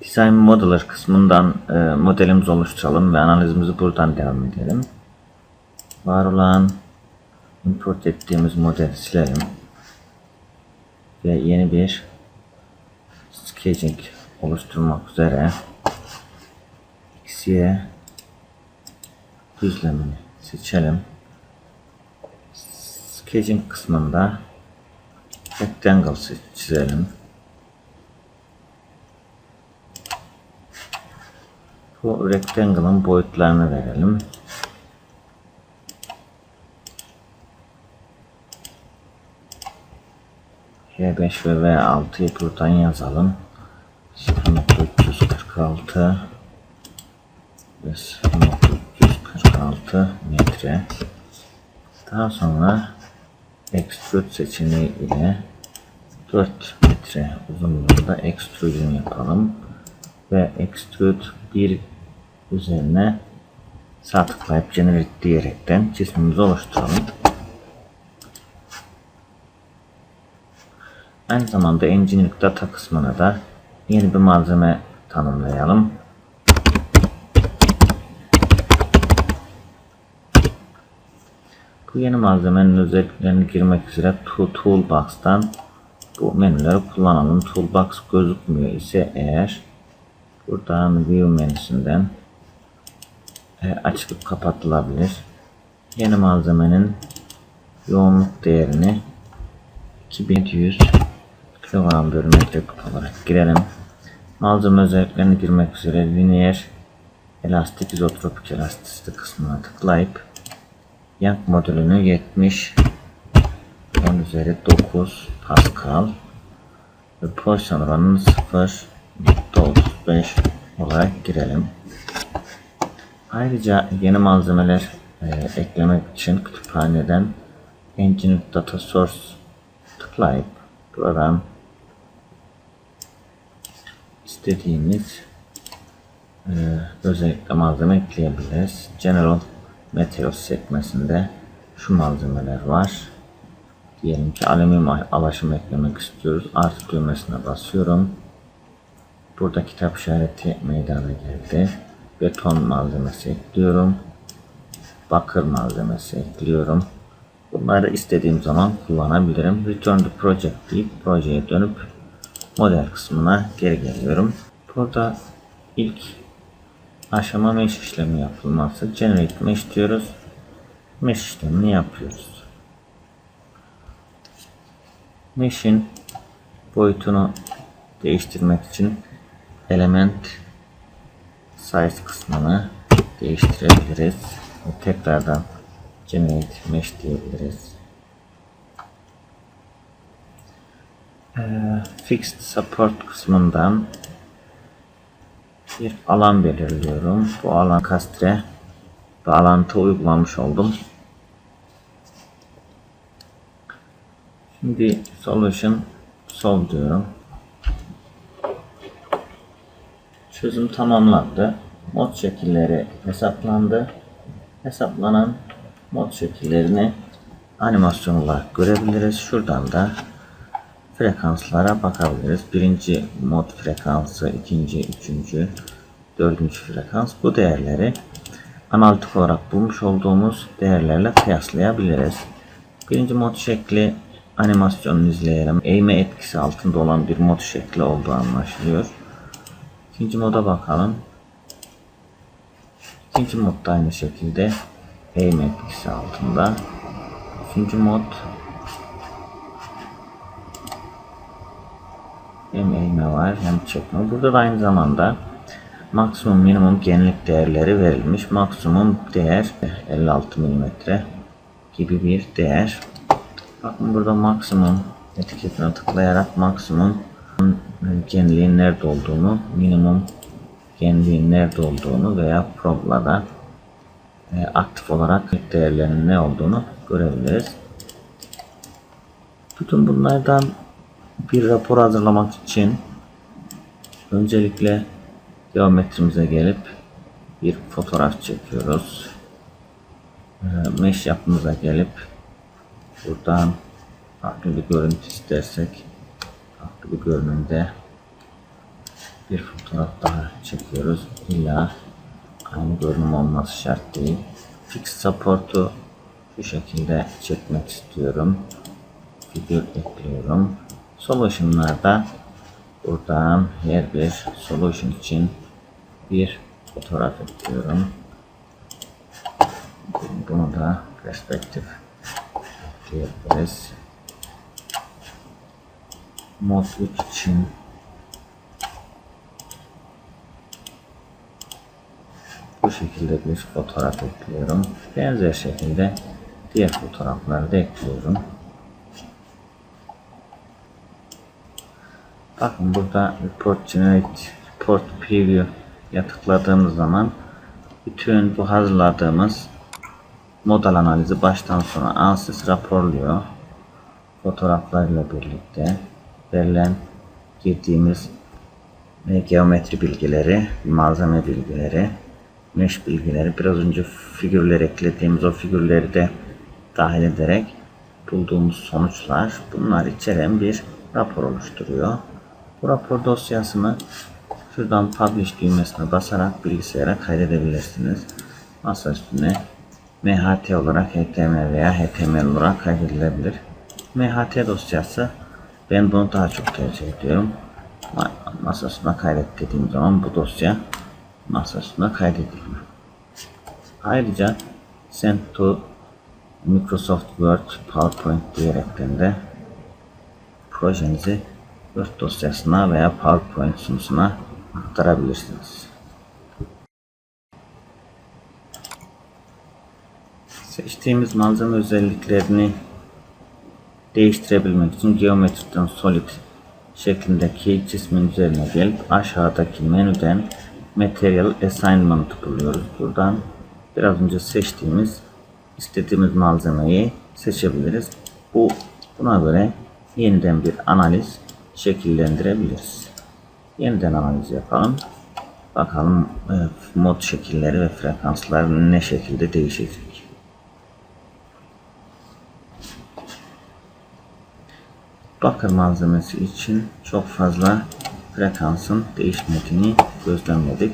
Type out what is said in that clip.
Design Modeler kısmından e, modelimizi oluşturalım ve analizimizi buradan devam edelim. Var olan import ettiğimiz modeli silelim. Ve yeni bir sketching oluşturmak üzere X'ye düzlemini seçelim. Sketching kısmında rectangle çizelim. Bu rectangle'ın boyutlarını verelim. H5 ve V6'yı buradan yazalım. 0.346 ve 0.346 metre. Daha sonra extrude seçeneği ile 4 metre uzunluğunda extrusion yapalım ve extrude 1 üzerine sağ tıklayıp generate diyerekten cismimizi oluşturalım. Aynı zamanda engineering data kısmına da yeni bir malzeme tanımlayalım. Bu yeni malzemenin özelliklerini girmek üzere to Toolbox'tan bu menüleri kullanalım. Toolbox gözükmüyor ise eğer buradan View menüsünden e, açılıp kapatılabilir. Yeni malzemenin yoğunluk değerini 2700 kilogram bölü metreküp olarak girelim. Malzeme özelliklerini girmek üzere lineer elastik izotropik elastisite kısmına tıklayıp Young modülünü 70 10 üzeri 9 Pascal ve pozisyon oranını 0.35 olarak girelim. Ayrıca yeni malzemeler e, eklemek için kütüphaneden Engine Data Source tıklayıp buradan istediğimiz e, özellikle malzeme ekleyebiliriz. General Materials sekmesinde şu malzemeler var. Diyelim ki alüminyum alaşımı eklemek istiyoruz. Artı düğmesine basıyorum. Burada kitap işareti meydana geldi. Beton malzemesi ekliyorum. Bakır malzemesi ekliyorum. Bunları istediğim zaman kullanabilirim. Return to project deyip projeye dönüp model kısmına geri geliyorum. Burada ilk aşama mesh işlemi yapılması. Generate mesh diyoruz. Mesh işlemini yapıyoruz. Mesh'in boyutunu değiştirmek için element size kısmını değiştirebiliriz. Ve tekrardan generate mesh diyebiliriz. Ee, fixed support kısmından bir alan belirliyorum. Bu alan kastre bağlantı uygulamış oldum. Şimdi solution solve diyorum. Çözüm tamamlandı. Mod şekilleri hesaplandı. Hesaplanan mod şekillerini animasyon olarak görebiliriz. Şuradan da frekanslara bakabiliriz. Birinci mod frekansı, ikinci, üçüncü, dördüncü frekans. Bu değerleri analitik olarak bulmuş olduğumuz değerlerle kıyaslayabiliriz. Birinci mod şekli animasyonunu izleyelim. Eğme etkisi altında olan bir mod şekli olduğu anlaşılıyor. İkinci moda bakalım. İkinci mod da aynı şekilde eğme etkisi altında. Üçüncü mod hem eğme var hem çekme. Burada da aynı zamanda maksimum minimum genlik değerleri verilmiş. Maksimum değer 56 mm gibi bir değer. Bakın burada maksimum etiketine tıklayarak maksimum genliğin nerede olduğunu, minimum genliğin nerede olduğunu veya probla e, aktif olarak değerlerinin ne olduğunu görebiliriz. Bütün bunlardan bir rapor hazırlamak için öncelikle geometrimize gelip bir fotoğraf çekiyoruz. E, mesh yapımıza gelip buradan farklı bir görüntü istersek farklı görünümde bir fotoğraf daha çekiyoruz. İlla aynı görünüm olması şart değil. Fix support'u şu şekilde çekmek istiyorum. Figür ekliyorum. Solution'larda buradan her bir solution için bir fotoğraf ekliyorum. Bunu da perspektif ekleyebiliriz. 3 için bu şekilde bir fotoğraf ekliyorum. Benzer şekilde diğer fotoğrafları da ekliyorum. Bakın burada Report Generate Report Preview ya tıkladığımız zaman bütün bu hazırladığımız model analizi baştan sona ansız raporluyor. Fotoğraflarla birlikte verilen girdiğimiz ve geometri bilgileri, malzeme bilgileri, mesh bilgileri, biraz önce figürler eklediğimiz o figürleri de dahil ederek bulduğumuz sonuçlar bunlar içeren bir rapor oluşturuyor. Bu rapor dosyasını şuradan publish düğmesine basarak bilgisayara kaydedebilirsiniz. Masa üstüne MHT olarak HTML veya HTML olarak kaydedilebilir. MHT dosyası ben bunu daha çok tercih ediyorum. Ma- Masasına kaydet dediğim zaman bu dosya masasına kaydediliyor. Ayrıca send to Microsoft Word, PowerPoint diyerekten de projenizi Word dosyasına veya PowerPoint sunusuna aktarabilirsiniz. Seçtiğimiz malzeme özelliklerini değiştirebilmek için geometriden solid şeklindeki cismin üzerine gelip aşağıdaki menüden Material Assignment buluyoruz. Buradan biraz önce seçtiğimiz istediğimiz malzemeyi seçebiliriz. Bu buna göre yeniden bir analiz şekillendirebiliriz. Yeniden analiz yapalım. Bakalım e, mod şekilleri ve frekanslar ne şekilde değişecek. Bakır malzemesi için çok fazla frekansın değişmediğini gözlemledik.